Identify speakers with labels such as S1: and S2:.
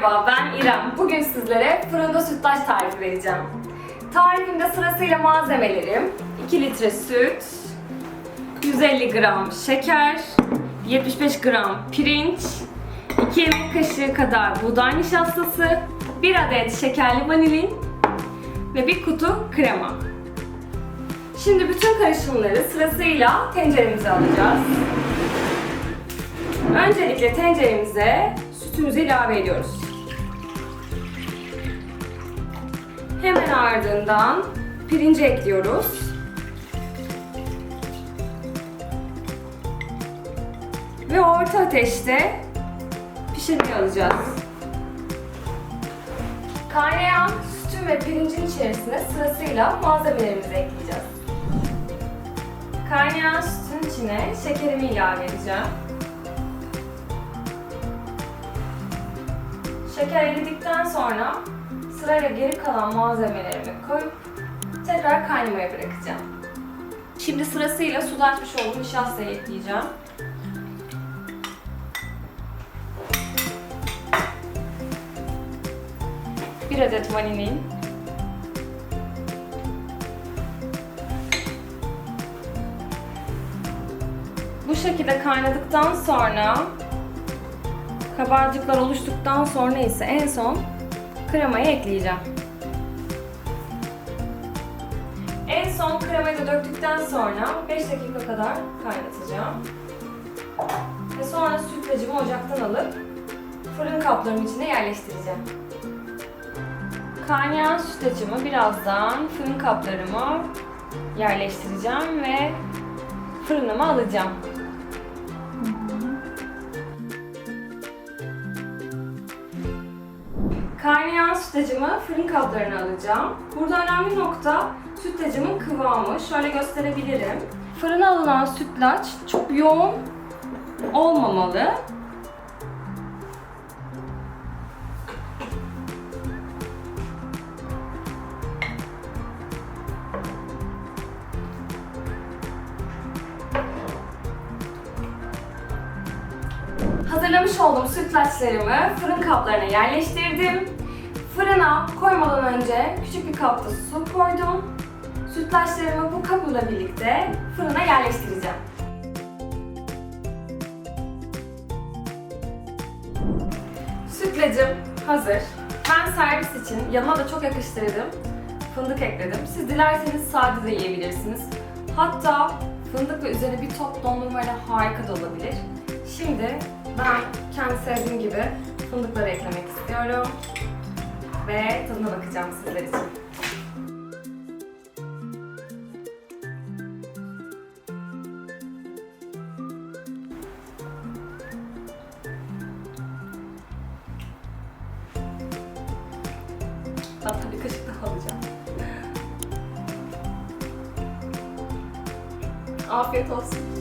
S1: Merhaba, ben İrem. Bugün sizlere fırında sütlaç tarifi vereceğim. Tarifimde sırasıyla malzemelerim 2 litre süt, 150 gram şeker, 75 gram pirinç, 2 yemek kaşığı kadar buğday nişastası, 1 adet şekerli vanilin ve 1 kutu krema. Şimdi bütün karışımları sırasıyla tenceremize alacağız. Öncelikle tenceremize sütümüzü ilave ediyoruz. Hemen ardından pirinci ekliyoruz. Ve orta ateşte pişirmeye alacağız. Kaynayan sütün ve pirincin içerisine sırasıyla malzemelerimizi ekleyeceğiz. Kaynayan sütün içine şekerimi ilave edeceğim. Şeker eridikten sonra sırayla geri kalan malzemelerimi koyup tekrar kaynamaya bırakacağım. Şimdi sırasıyla suda açmış olduğum nişastayı ekleyeceğim. Bir adet vanilin. Bu şekilde kaynadıktan sonra Kabarcıklar oluştuktan sonra ise en son kremayı ekleyeceğim. En son kremayı da döktükten sonra 5 dakika kadar kaynatacağım. Ve sonra sütlacımı ocaktan alıp fırın kaplarının içine yerleştireceğim. Kaynayan sütlacımı birazdan fırın kaplarıma yerleştireceğim ve fırınıma alacağım. Kaynayan sütlacımı fırın kaplarına alacağım. Burada önemli nokta sütlacımın kıvamı. Şöyle gösterebilirim. Fırına alınan sütlaç çok yoğun olmamalı. Hazırlamış olduğum sütlaçlarımı fırın kaplarına yerleştirdim. Fırına koymadan önce küçük bir kapta su koydum. Sütlaçlarımı bu kapla birlikte fırına yerleştireceğim. Sütlacım hazır. Ben servis için yanıma da çok yakıştırdım. Fındık ekledim. Siz dilerseniz sade de yiyebilirsiniz. Hatta fındık ve üzerine bir top dondurmayla harika da olabilir. Şimdi ben kendi sevdiğim gibi fındıkları eklemek istiyorum. Ve tadına bakacağım sizler için. Hatta bir kaşık daha alacağım. Afiyet olsun.